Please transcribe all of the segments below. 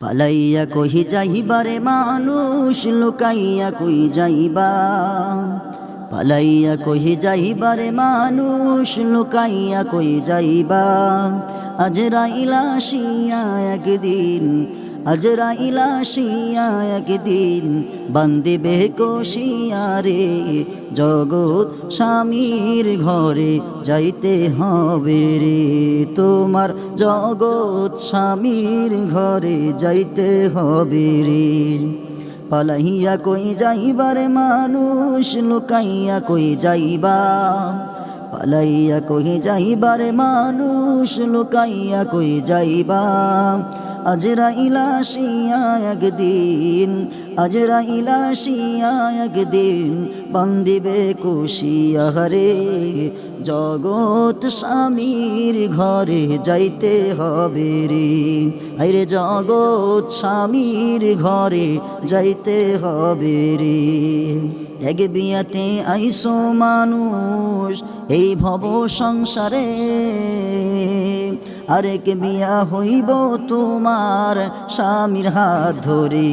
পালাইয়া কহি যাইবারে মানুষ, লুকাইয়া কই যাইবা? পালাইয়া কহি যাইবারে মানুষ, লুকাইয়া কই যাইবা? আজ রাইলা শিয়া একদিন আজরাইলা শিয়া একদিন বান্দিবে কোশিয়া রে, জগৎ স্বামীর ঘরে যাইতে হবে রে। তোমার জগৎ স্বামীর ঘরে যাইতে হবে রে। পালাইয়া কই যাইবারে মানুষ, লুকাইয়া কই যাইবা? পালাইয়া কই যাইবারে মানুষ, লুকাইয়া কই যাইবা? আজরা ইলাশিয়া একদিন, আজরা ইলাশিয়া একদিন, বান্দিবে কুশিয়া রে জগৎ স্বামীর ঘরে যাইতে হবে রে। আরে জগৎ স্বামীর ঘরে যাইতে হবে রে। এক বিয়াতে আইসো মানুষ, এই ভব সংসারে। আরেক বিয়া হইব তোমার স্বামীর হাত ধরে।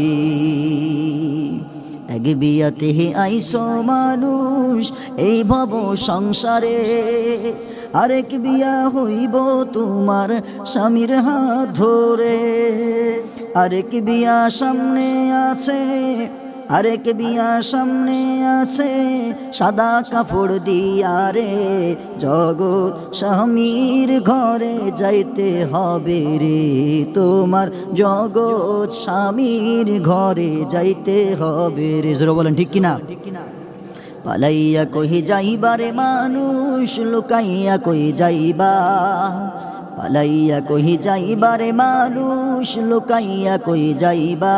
এক বিয়াতে আইসো মানুষ, এই ভব সংসারে। আরেক বিয়া হইব তোমার স্বামীর হাত ধরে। আরেক বিয়া সামনে আছে আরেক বিয়া সামনে আছে? সাদা কাপড় দিয়া রে জগৎ স্বামীর ঘরে যাইতে হবে রে। তোমার জগৎ স্বামীর ঘরে যাইতে হবে রে। জোরে বলেন, ঠিক কিনা? ঠিক কিনা পালাইয়া কহি যাইবারে মানুষ? লুকাইয়া কই যাইবা? পালাইয়া কহি যাইবারে মানুষ? লুকাইয়া কই যাইবা?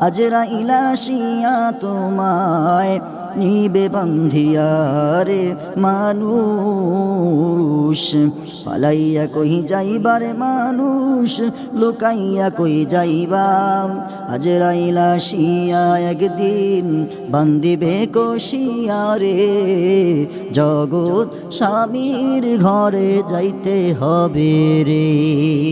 আজরা ইলাশিয়া তোমায়, নিবে বন্ধিয়ারে মানুষ। পালাইয়া কই যাইবারে মানুষ, লুকাইয়া কই যাইবা আজরা ইলাশিয়া একদিন বান্দিবে কোশিয়া রে জগৎ স্বামীর ঘরে যাইতে হবে রে।